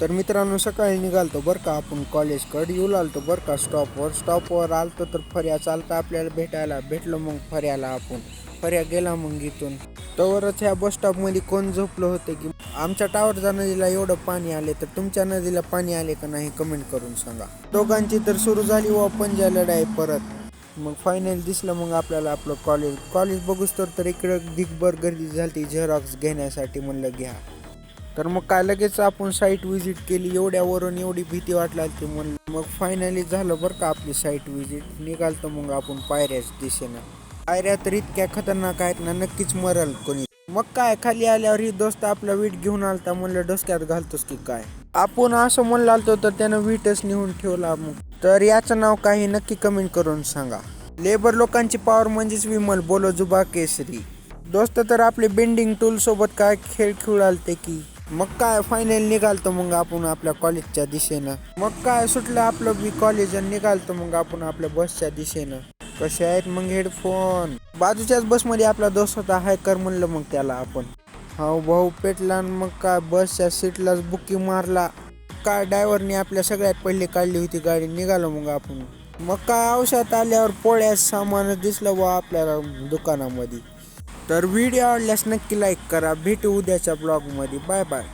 तर मित्रांनो सकाळी निघालतो बरं का आपण कॉलेजकडे. येऊ लागतो बरं का स्टॉपवर स्टॉपवर आलतो तर फर्या चालता आपल्याला भेटायला. भेटलो मग फर्याला आपण. फर्या गेला मग इथून. तवरच ह्या बस स्टॉपमध्ये कोण झोपलं होतं की? आमच्या टावरच्या नदीला एवढं पाणी आले तर तुमच्या नदीला पाणी आले का नाही कमेंट करून सांगा. दोघांची तर सुरू झाली व पंजा लढाई परत. मग फायनल दिसलं मग आपल्याला आपलं कॉलेज कॉलेज बघूस तर तर इकडं दिगभर गर्दी झाली झेरॉक्स घेण्यासाठी म्हणलं घ्या. तर मग काय लगेच आपण साईट व्हिजिट केली एवढ्यावरून एवढी भीती वाटला ती म्हणलं. मग फायनली झालं बरं का आपली साईट व्हिजिट निघालतो मग आपण पायऱ्याच दिशेनं. पायऱ्या तर इतक्या खतरनाक आहेत ना नक्कीच मरल कोणी. मग काय खाली आल्यावर ही दोस्त आपला वीट घेऊन आलता म्हणलं डोसक्यात घालतोस की काय? आपण असं म्हणलं आलतो तर त्यानं वीटच नेऊन ठेवला मग. तर याचं नाव काही नक्की कमेंट करून सांगा. लेबर लोकांची पॉवर म्हणजेच विमल बोलो जुबा केसरी. दोस्त तर आपले बेंडिंग टूल सोबत काय खेळ खेळू आलते की? मग काय फायनल निघालतो मग आपण आपल्या कॉलेजच्या दिशेनं. मग काय सुटलं आपलं बी कॉलेज आणि निघालतो मग आपण आपल्या बसच्या दिशेनं. कसे आहेत मग हेडफोन बाजूच्याच बसमध्ये आपला दोस्त होता हाय कर म्हणलं मग त्याला आपण. हा भाऊ पेटला आणि मग काय बसच्या सीटलाच बुकी मारला. काय डायव्हरने आपल्या सगळ्यात पहिले काढली होती गाडी निघालो मग आपण. मग काय औषध आल्यावर पोळ्यास सामान दिसलं बा आपल्याला दुकानामध्ये. तर व्हिडिओ आवडल्यास नक्की लाईक करा. भेटू उद्याच्या ब्लॉगमध्ये बाय बाय